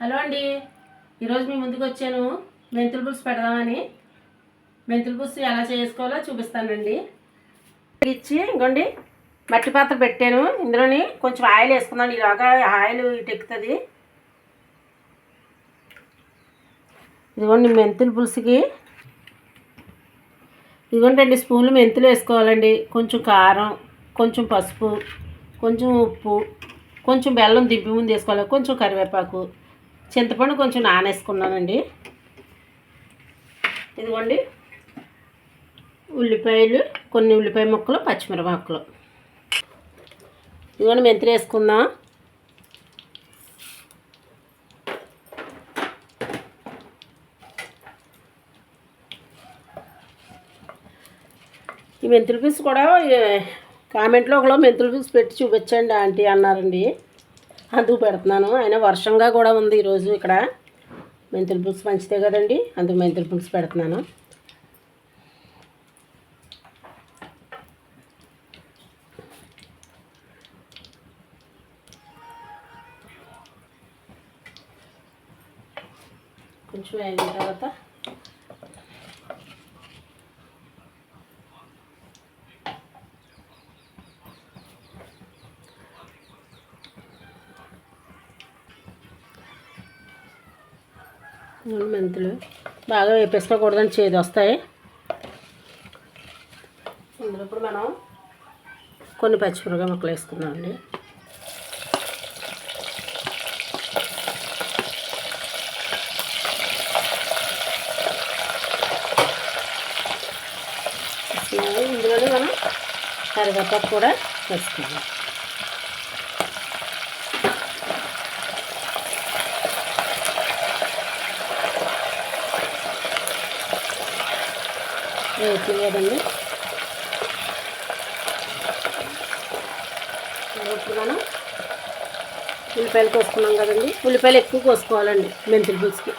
Hello అండి. ఈరోజు మీ ముందుకు వచ్చాను. మెంతుల పులుసు పెడదామని. మెంతుల పులుసు ఎలా చేసుకోవాలో చూపిస్తానండి. ఇచ్చి ఇంకోండి మట్టి పాత్ర పెట్టాను. ఇందులోని కొంచెం ఆయిల్ వేసుకుందాం. ఇలాగా ఆయిల్ ఇటు ఎక్కుతుంది. ఇదిగోండి మెంతుల పులుసుకి. ఇదిగోండి రెండు స్పూన్లు మెంతులు వేసుకోవాలండి. కొంచెం కారం కొంచెం పసుపు కొంచెం ఉప్పు కొంచెం బెల్లం దింపి ముందు వేసుకోవాలి. కొంచెం కరివేపాకు. చింతపండు కొంచెం నానేసుకున్నానండి. ఇదిగోండి. ఉల్లిపాయలు కొన్ని ఉల్లిపాయ ముక్కలు పచ్చిమిరపక్కలు ఇదిగోండి మెంతులు వేసుకుందాం. ఈ మెంతుల పీస్ కూడా కామెంట్లో ఒకలో మెంతుల పీస్ పెట్టి చూపించండి ఆంటీ అన్నారండి. అందుకు పెడుతున్నాను. అయినా వర్షంగా కూడా ఉంది ఈరోజు ఇక్కడ. మెంతుల పులుసు మంచిదే కదండి. అందుకు మెంతుల పులుసు పెడుతున్నాను. కొంచెం అయిన తర్వాత మెంతులు. బాగా వేపేసుకోకూడదని చేదు వస్తాయి. ఇందులో ఇప్పుడు మనం కొన్ని పచ్చిమిరపకాయ ముక్కలు వేసుకుందామండి ఇందులోనే మనం కరివేపాకు కూడా వేసుకుందాం. వేసి కదండి ఇప్పుడు మనం ఉల్లిపాయలు కోసుకున్నాం కదండి. ఉల్లిపాయలు ఎక్కువ కోసుకోవాలండి మెంతులు పులుసుకి.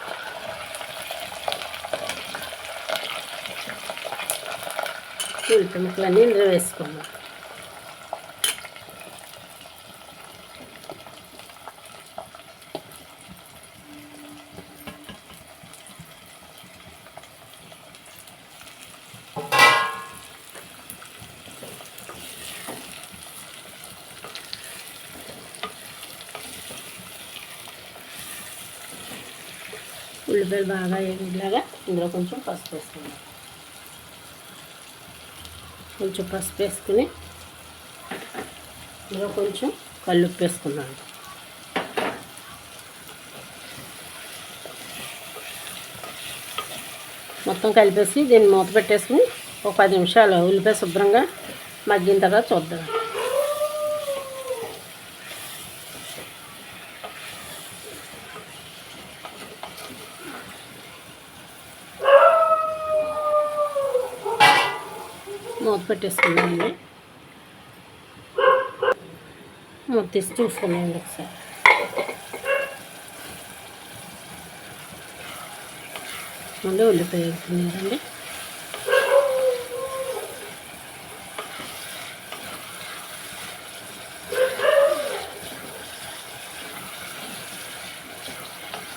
ఉల్లిపాయ ముక్కలన్నీ ఇందులో వేసుకున్నాం ఉల్లిపాయలు బాగా వేగిలాగా ఇందులో కొంచెం పసుపు వేసుకుందాం. కొంచెం పసుపు వేసుకుని ఇందులో కొంచెం కల్లుప్పు వేసుకున్నాను మొత్తం కలిపేసి దీన్ని మూత పెట్టేసుకుని ఒక పది నిమిషాలు ఉల్లిపాయ శుభ్రంగా మగ్గిన తర్వాత చూద్దాం. మూత పెట్టేసుకున్నామండి మూత తీసి చూసుకున్నామండి ఒకసారి. ముందు ఉల్లిపాయ వేసుకున్నారండి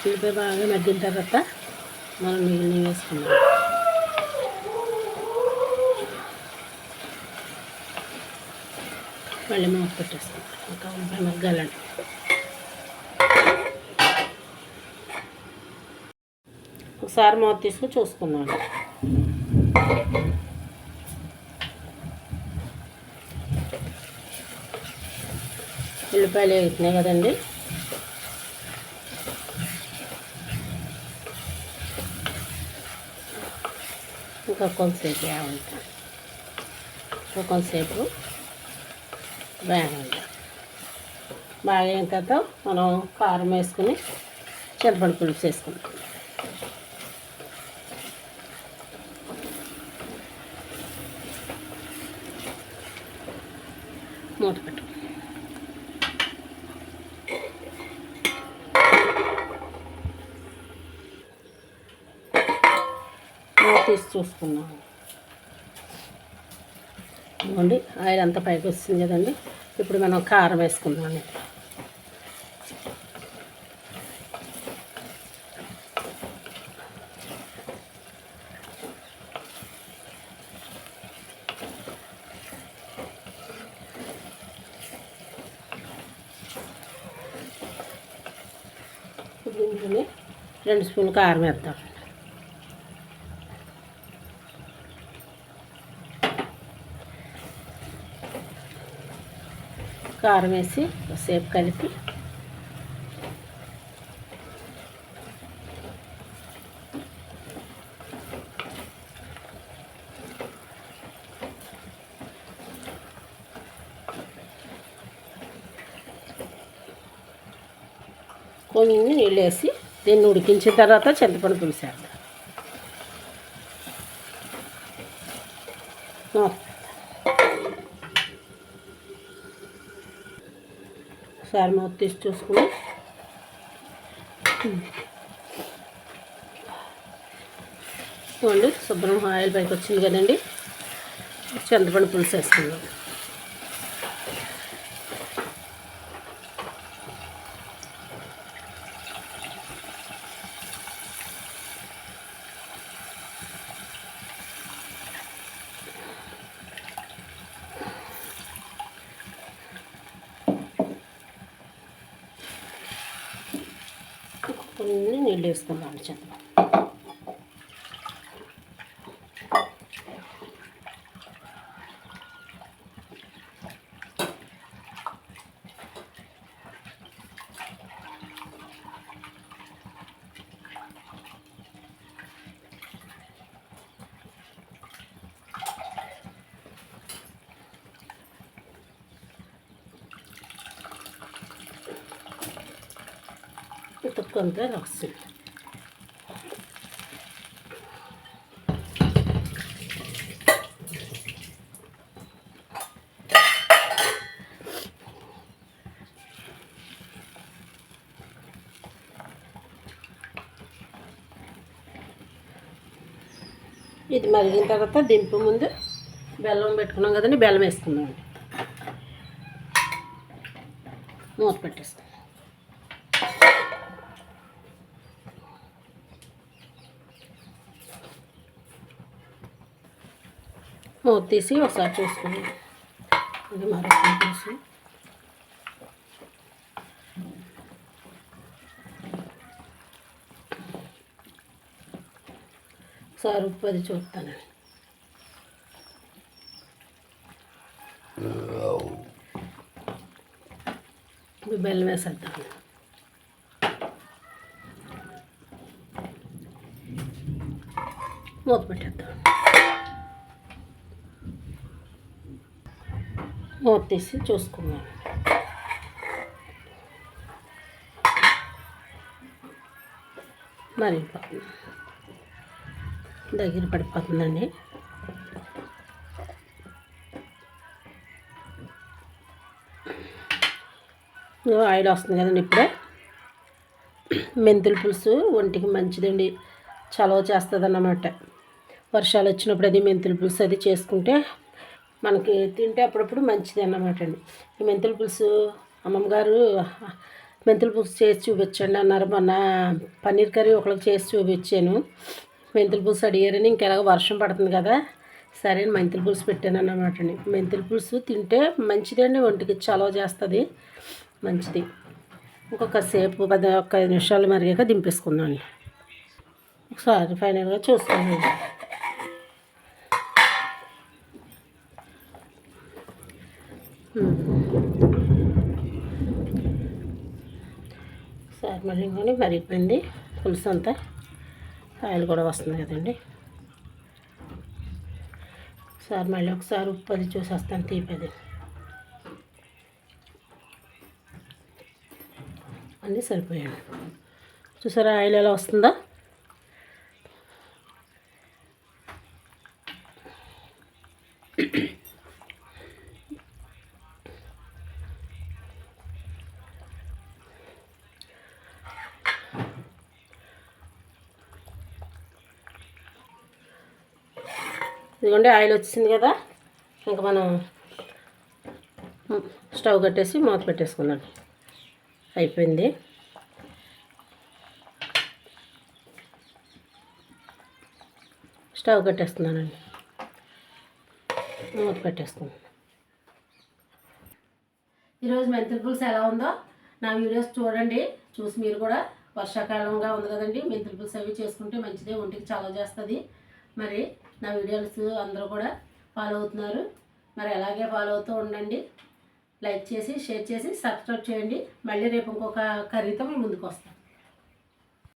ఉల్లిపాయ బాగా మగ్గిన తర్వాత మనం మిగిలిన వేసుకున్నాం మళ్ళీ మూత పెట్టేస్తాం ఇంకా ఉల్లిపాయ మగ్గాలండి. ఒకసారి మూత తీసుకుని చూసుకున్నాను ఉల్లిపాయలు వేగుతున్నాయి కదండి. ఇంకా కొంతసేపు ఉంటాను ఇంకా కొంతసేపు వేగండి బాగా అయిన తర్వాత మనం కారం వేసుకుని చింతపండు పులుసు వేసుకుంటాం మూత పెట్టు. మూత తీసి చూసుకున్నాం చూడండి ఆయిల్ అంతా పైకి వస్తుంది కదండి. ఇప్పుడు మనం కారం వేసుకుందాం. ఇప్పుడు రెండు స్పూన్లు కారం వేద్దాం. కారం వేసి సేపు కలిపి కొన్ని నీళ్ళు వేసి దీన్ని ఉడికించిన తర్వాత చింతపండు పులుసు వేద్దాం ఆ. ఒకసారి మూత తీసి చూసుకుని చూడండి శుభ్రం ఆయిల్ పైకి వచ్చింది కదండి. చింతపండు పులుసు వేసుకుందాం. కొన్ని నీళ్ళు వేసుకుందాం చింతపండు ఉతుక్కుంటే వస్తుంది ఇది మరిగిన తర్వాత దింపు ముందు బెల్లం పెట్టుకున్నాం కదండి బెల్లం వేసుకుందాం మూత పెట్టేస్తాం. మూత తీసి ఒకసారి చూసుకుని ఇది మరొక తీసి ఒకసారి ఉప్పు అది చూస్తానండి ఇప్పుడు బెల్లం వేసేద్దాం. మూత పెట్టేద్దాం. మూత తీసి చూసుకున్నాను మరి దగ్గర పడిపోతుందండి. ఆయిల్ వస్తుంది కదండి ఇప్పుడే. మెంతుల పులుసు ఒంటికి మంచిదండి. చలవ చేస్తుంది అన్నమాట వర్షాలు వచ్చినప్పుడు అది మెంతుల పులుసు అది చేసుకుంటే మనకి తింటే అప్పుడప్పుడు మంచిది అన్నమాట అండి. ఈ మెంతుల పులుసు అమ్మమ్మగారు మెంతుల పులుసు చేసి చూపించండి అన్నారు. మొన్న పన్నీర్ కర్రీ ఒకరికి చేసి చూపించాను. మెంతుల పులుసు అడిగారని ఇంకెలాగ వర్షం పడుతుంది కదా. సరే అని మెంతుల పులుసు పెట్టాను అన్నమాట అండి మెంతుల పులుసు తింటే మంచిదండి ఒంటికి చలవ చేస్తుంది. మంచిది. ఇంకొక సేపు పది ఒక నిమిషాలు మరిగాక దింపేసుకుందాం. ఒకసారి ఫైనల్గా చూసుకుందాం. సార్ మరి కొని మరిగిపోయింది పులుసు అంతా ఆయిల్ కూడా వస్తుంది కదండి. సార్ మళ్ళీ ఒకసారి ఉప్పు అది చూసేస్తాను తీపది. అన్నీ సరిపోయాను చూసారా ఆయిల్ ఎలా వస్తుందా? ఇదిగోండి ఆయిల్ వచ్చింది కదా. ఇంకా మనం స్టవ్ కట్టేసి మూత పెట్టేసుకుందాం అయిపోయింది. స్టవ్ కట్టేస్తున్నానండి. మూత పెట్టేస్తున్నాను ఈరోజు మెంతుల పులుసు ఎలా ఉందో నా వీడియోస్ చూడండి. చూసి మీరు కూడా వర్షాకాలంగా ఉంది కదండి. మెంతులు పులుసు అవి చేసుకుంటే మంచిదే ఒంటికి చాలా చేస్తుంది. మరి నా వీడియోస్ అందరూ కూడా ఫాలో అవుతున్నారు. మరి అలాగే ఫాలో అవుతూ ఉండండి. లైక్ చేసి షేర్ చేసి సబ్స్క్రైబ్ చేయండి. మళ్ళీ రేపు ఇంకొక కర్రీతో మీ ముందుకు వస్తాం.